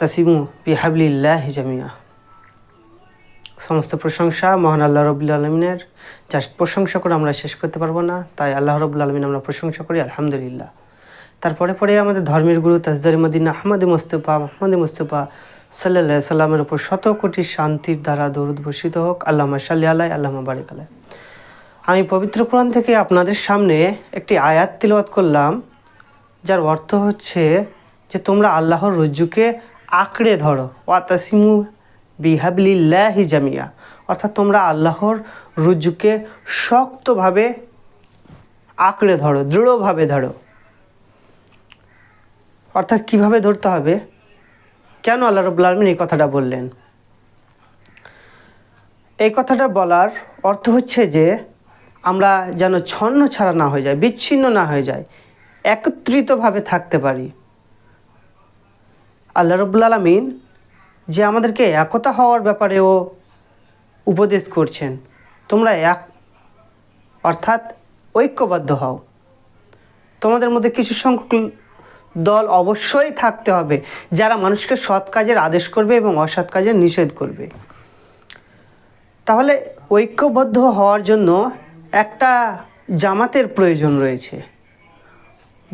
তাসিমু বিহাবলিল্লাহ জামিয়া। সমস্ত প্রশংসা মহান আল্লাহ রবুল্লা আলমিনের। যা প্রশংসা করে আমরা শেষ করতে পারব না, তাই আল্লাহ রবুল্লা আলমিন আমরা প্রশংসা করি, আলহামদুলিল্লাহ। তারপরে পরে আমাদের ধর্মের গুরু তাজদারি মদিন আহমদ মুস্তফা মাহমদ মুস্তফা সাল্লাহ সাল্লামের উপর শত কোটি শান্তির দ্বারা দৌরদ বর্ষিত হোক আল্লামা সাল্লি আল্লাহ আল্লামা বারিক আলাই আমি পবিত্র কোরআন থেকে আপনাদের সামনে একটি আয়াত তিলওয়াত করলাম, যার অর্থ হচ্ছে যে তোমরা আল্লাহর রজ্জুকে আঁকড়ে ধরো। ওয়াতাসিমু বিহাবলি বিহাবলিল্লাহি জামিয়া। অর্থাৎ তোমরা আল্লাহর রজ্জুকে শক্তভাবে আঁকড়ে ধরো, দৃঢ়ভাবে ধরো। অর্থাৎ কীভাবে ধরতে হবে? কেন আল্লাহ রবুল্লা আলমিন এই কথাটা বললেন? এই কথাটা বলার অর্থ হচ্ছে যে, আমরা যেন ছন্ন ছাড়া না হয়ে যায় বিচ্ছিন্ন না হয়ে যায় একত্রিতভাবে থাকতে পারি। আল্লাহ রব্বুল আলমিন যে আমাদেরকে একতা হওয়ার ব্যাপারেও উপদেশ করছেন। তোমরা এক, অর্থাৎ ঐক্যবদ্ধ হও। তোমাদের মধ্যে কিছু সংখ্যক দল অবশ্যই থাকতে হবে, যারা মানুষকে সৎ কাজের আদেশ করবে এবং অসৎ কাজের নিষেধ করবে। তাহলে ঐক্যবদ্ধ হওয়ার জন্য একটা জামাতের প্রয়োজন রয়েছে।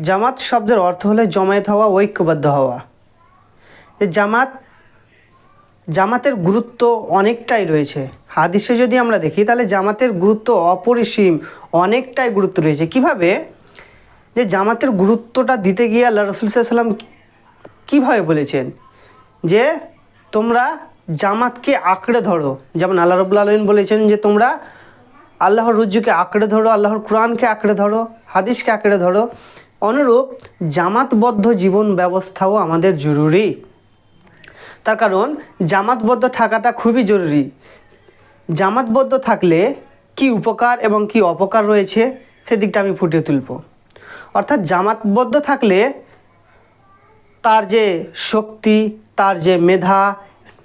জামাত শব্দের অর্থ হলে জমায়েত হওয়া, ঐক্যবদ্ধ হওয়া। যে জামাত, জামাতের গুরুত্ব অনেকটাই রয়েছে। হাদিসে যদি আমরা দেখি, তাহলে জামাতের গুরুত্ব অপরিসীম, অনেকটাই গুরুত্ব রয়েছে। কীভাবে? যে জামাতের গুরুত্বটা দিতে গিয়ে আল্লাহ রসুল সাল্লাম কীভাবে বলেছেন? যে তোমরা জামাতকে আঁকড়ে ধরো। যেমন আল্লাহ রবুল্লা আলমিন বলেছেন যে তোমরা আল্লাহর রুজ্জুকে আঁকড়ে ধরো, আল্লাহর কোরআনকে আঁকড়ে ধরো, হাদিসকে আঁকড়ে ধরো। অনুরূপ জামাতবদ্ধ জীবন ব্যবস্থাও আমাদের জরুরি। তার কারণ জামাতবদ্ধ থাকাটা খুবই জরুরি। জামাতবদ্ধ থাকলে কি উপকার এবং কি অপকার রয়েছে সেদিকটা আমি ফুটিয়ে তুলব। অর্থাৎ জামাতবদ্ধ থাকলে তার যে শক্তি, তার যে মেধা,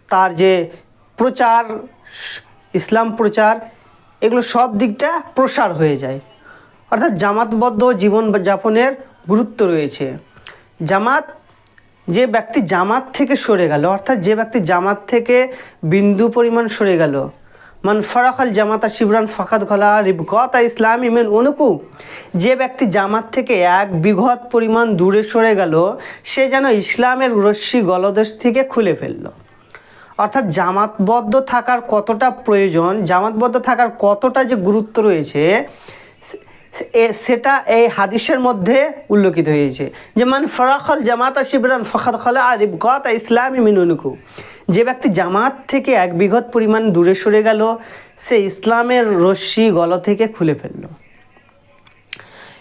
তার যে প্রচার, ইসলাম প্রচার, এগুলো সব দিকটা প্রসার হয়ে যায়। অর্থাৎ জামাতবদ্ধ জীবন যাপনের গুরুত্ব রয়েছে। জামাত যে ব্যক্তি জামাত থেকে সরে গেল, অর্থাৎ যে ব্যক্তি জামাত থেকে বিন্দু পরিমাণ সরে গেল, মান ফরাখাল জামাতা শিবরান ফাখাত খলা রিবগত ইসলাম ইমেন অনুকু যে ব্যক্তি জামাত থেকে এক বিঘত পরিমাণ দূরে সরে গেল, সে যেন ইসলামের রশ্মি গলদেশ থেকে খুলে ফেলল। অর্থাৎ জামাতবদ্ধ থাকার কতটা প্রয়োজন, জামাতবদ্ধ থাকার কতটা যে গুরুত্ব রয়েছে সেটা এই হাদিসের মধ্যে উল্লেখিত হয়েছে। যেমন, ফরাখল জামাতা শিবরান ফখাত খলা আর ইবগত ইসলামী মিনুনুকু। যে ব্যক্তি জামাত থেকে এক বিঘত পরিমাণ দূরে সরে গেল, সে ইসলামের রশ্মি গল থেকে খুলে ফেলল।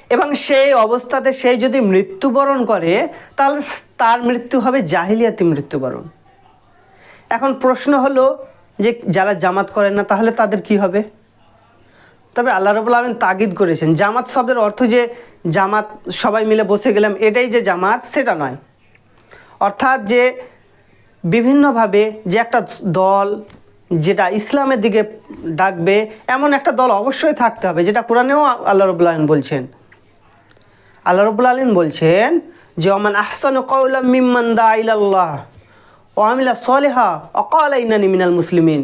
এবং সেই অবস্থাতে সে যদি মৃত্যুবরণ করে তাহলে তার মৃত্যু হবে জাহিলিয়াতি মৃত্যুবরণ। এখন প্রশ্ন হলো যে যারা জামাত করেন না, তাহলে তাদের কি হবে? তবে আল্লাহ রবুল আলমিন তাগিদ করেছেন। জামাত শব্দের অর্থ যে জামাত সবাই মিলে বসে গেলাম, এটাই যে জামাত, সেটা নয়। অর্থাৎ যে বিভিন্নভাবে যে একটা দল যেটা ইসলামের দিকে ডাকবে, এমন একটা দল অবশ্যই থাকতে হবে, যেটা কোরআনেও আল্লাহ রবুল আলমিন বলছেন। আল্লাহ রবুল আলমিন বলছেন যে অমান আহসান কৌলাম মিম্মান দা ইলাল্লাহ ও আমিলা সলেহা অকাল ইনানি মিনাল মুসলিমিন।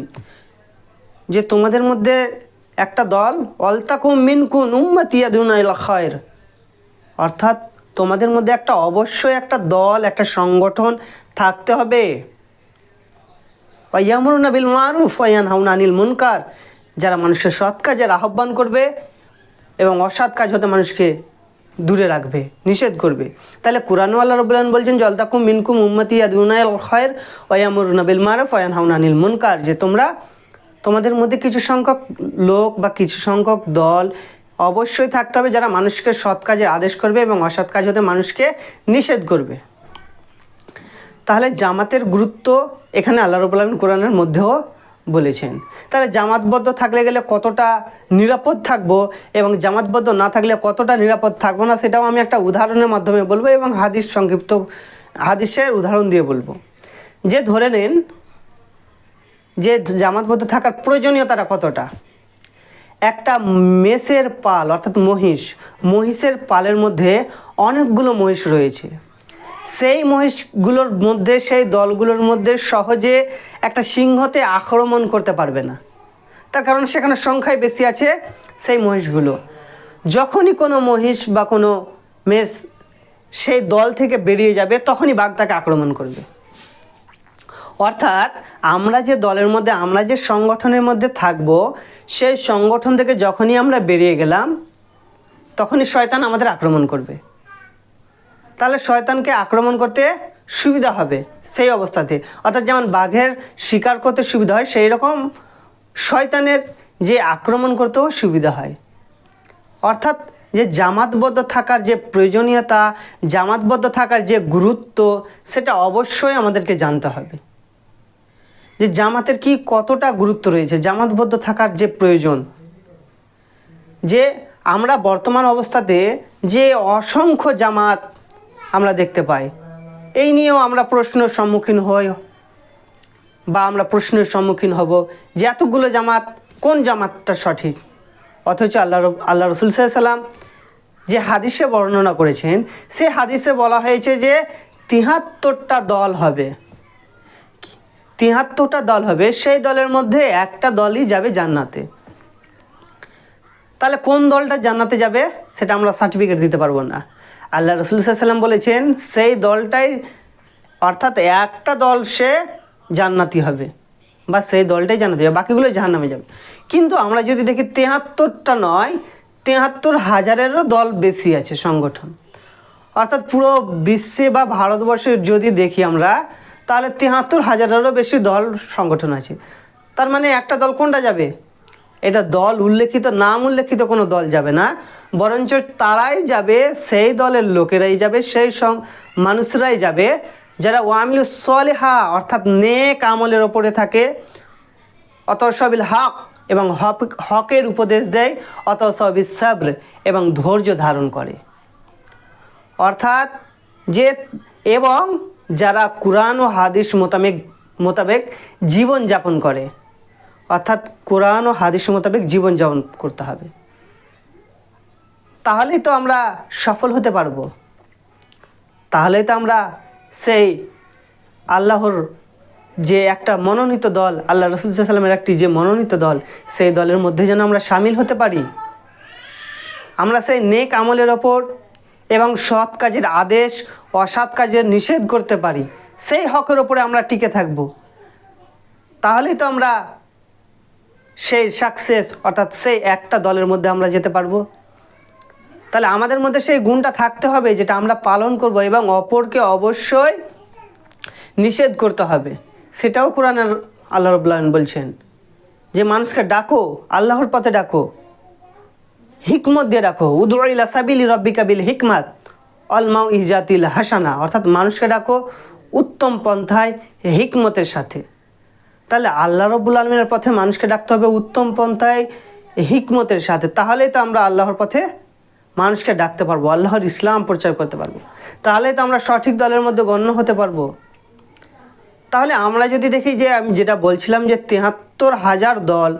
যে তোমাদের মধ্যে একটা দল অলতাকুম মিনকুন উম্মাতিয়াদুন খায়ের। অর্থাৎ তোমাদের মধ্যে একটা অবশ্যই একটা দল, একটা সংগঠন থাকতে হবে। ওয়াইয়ামরুন বিল মারুফ ওয়াইয়ান হাউন আনিল মুনকার। যারা মানুষকে সৎ কাজের আহ্বান করবে এবং অসৎ কাজ হতে মানুষকে দূরে রাখবে, নিষেধ করবে। তাহলে কোরআন আল্লাহ রবুল্লান বলছেন জলতাকুম মিনকুম উম্মতি আদুনাইল খয়ের। ওয়ামুর নবিল মারফ ওয়ান হাউন আনিল মুনকার। যে তোমরা তোমাদের মধ্যে কিছু সংখ্যক লোক বা কিছু সংখ্যক দল অবশ্যই থাকতে হবে যারা মানুষকে সৎ কাজের আদেশ করবে এবং অসৎ কাজ হতে মানুষকে নিষেধ করবে। তাহলে জামাতের গুরুত্ব এখানে আল্লাহ রবুল আলমিন কোরআনের মধ্যেও বলেছেন। তাহলে জামাতবদ্ধ থাকলে গেলে কতটা নিরাপদ থাকব এবং জামাতবদ্ধ না থাকলে কতটা নিরাপদ থাকব না সেটাও আমি একটা উদাহরণের মাধ্যমে বলব এবং হাদিস সংক্ষিপ্ত হাদিসের উদাহরণ দিয়ে বলব। যে ধরে নেন যে জামাতবদ্ধ থাকার প্রয়োজনীয়তাটা কতটা? একটা মেষের পাল, অর্থাৎ মহিষ, মহিষের পালের মধ্যে অনেকগুলো মহিষ রয়েছে। সেই মহিষগুলোর মধ্যে, সেই দলগুলোর মধ্যে সহজে একটা সিংহতে আক্রমণ করতে পারবে না। তার কারণ সেখানে সংখ্যায় বেশি আছে সেই মহিষগুলো। যখনই কোনো মহিষ বা কোনো মেষ সেই দল থেকে বেরিয়ে যাবে, তখনই বাঘ তাকে আক্রমণ করবে। অর্থাৎ আমরা যে দলের মধ্যে, আমরা যে সংগঠনের মধ্যে থাকব, সেই সংগঠন থেকে যখনই আমরা বেরিয়ে গেলাম, তখনই শয়তান আমাদের আক্রমণ করবে। তাহলে শয়তানকে আক্রমণ করতে সুবিধা হবে সেই অবস্থাতে। অর্থাৎ যেমন বাঘের শিকার করতে সুবিধা হয়, সেই রকম শয়তানের যে আক্রমণ করতেও সুবিধা হয়। অর্থাৎ যে জামাতবদ্ধ থাকার যে প্রয়োজনীয়তা, জামাতবদ্ধ থাকার যে গুরুত্ব, সেটা অবশ্যই আমাদেরকে জানতে হবে। যে জামাতের কি কতটা গুরুত্ব রয়েছে, জামাতবদ্ধ থাকার যে প্রয়োজন, যে আমরা বর্তমান অবস্থাতে যে অসংখ্য জামাত আমরা দেখতে পাই, এই নিয়েও আমরা প্রশ্নের সম্মুখীন হই, বা আমরা প্রশ্নের সম্মুখীন হব যে এতগুলো জামাত কোন জামাতটা সঠিক? অথচ আল্লাহ আল্লাহ রসুল সাল্লাম যে হাদিসে বর্ণনা করেছেন, সে হাদিসে বলা হয়েছে যে তিহাত্তরটা দল হবে। তিহাত্তরটা দল হবে, সেই দলের মধ্যে একটা দলই যাবে জান্নাতে। তাহলে কোন দলটা জান্নাতে যাবে সেটা আমরা সার্টিফিকেট দিতে পারব না। আল্লাহ রসুল সাল্লাম বলেছেন, সেই দলটাই, অর্থাৎ একটা দল সে জান্নাতি হবে বা সেই দলটাই জান্নাতি হবে বাকিগুলো জাহান্নামে যাবে। কিন্তু আমরা যদি দেখি তেহাত্তরটা নয়, তেহাত্তর হাজারেরও দল বেশি আছে সংগঠন। অর্থাৎ পুরো বিশ্বে বা ভারতবর্ষে যদি দেখি আমরা তাহলে তেহাত্তর হাজারেরও বেশি দল সংগঠন আছে তার মানে একটা দল কোনটা যাবে? এটা দল উল্লেখিত, নাম উল্লেখিত কোনো দল যাবে না। বরঞ্চ তারাই যাবে, সেই দলের লোকেরাই যাবে, সেই সং মানুষরাই যাবে, যারা ওয়ামিল সলেহা অর্থাৎ নেক আমলের ওপরে থাকে। অত সবিল হক এবং হক, হকের উপদেশ দেয় অত সবিল সাব্র এবং ধৈর্য ধারণ করে। অর্থাৎ যে, এবং যারা কোরআন ও হাদিস মোতাবেক মোতাবেক জীবনযাপন করে। অর্থাৎ কোরআন ও হাদিস মোতাবেক জীবনযাপন করতে হবে। তাহলেই তো আমরা সফল হতে পারব। তাহলেই তো আমরা সেই আল্লাহর যে একটা মনোনীত দল, আল্লাহ রসুল সাল্লামের একটি যে মনোনীত দল, সেই দলের মধ্যে যেন আমরা সামিল হতে পারি। আমরা সেই নেক আমলের ওপর এবং সৎ কাজের আদেশ, অসৎ কাজের নিষেধ করতে পারি, সেই হকের ওপরে আমরা টিকে থাকব। তাহলেই তো আমরা সেই সাকসেস অর্থাৎ সেই একটা দলের মধ্যে আমরা যেতে পারব। তাহলে আমাদের মধ্যে সেই গুণটা থাকতে হবে, যেটা আমরা পালন করব এবং অপরকে অবশ্যই নিষেধ করতে হবে। সেটাও কোরআনের আল্লাহ রবুল্লাহন বলছেন যে, মানুষকে ডাকো, আল্লাহর পথে ডাকো। হিকমত দিয়ে রাখো। উদুইলা সাবিলি রব্বিকা বিল হিকমাত। অলমাউ ইজাতিল হাসানা। অর্থাৎ মানুষকে ডাকো উত্তম পন্থায় হিকমতের সাথে। তাহলে আল্লাহ রব্বুল আলমিনের পথে মানুষকে ডাকতে হবে উত্তম পন্থায় হিকমতের সাথে। তাহলেই তো আমরা আল্লাহর পথে মানুষকে ডাকতে পারব, আল্লাহর ইসলাম প্রচার করতে পারব। তাহলেই তো আমরা সঠিক দলের মধ্যে গণ্য হতে পারব। তাহলে আমরা যদি দেখি যে আমি যেটা বলছিলাম যে তেহাত্তর হাজার দল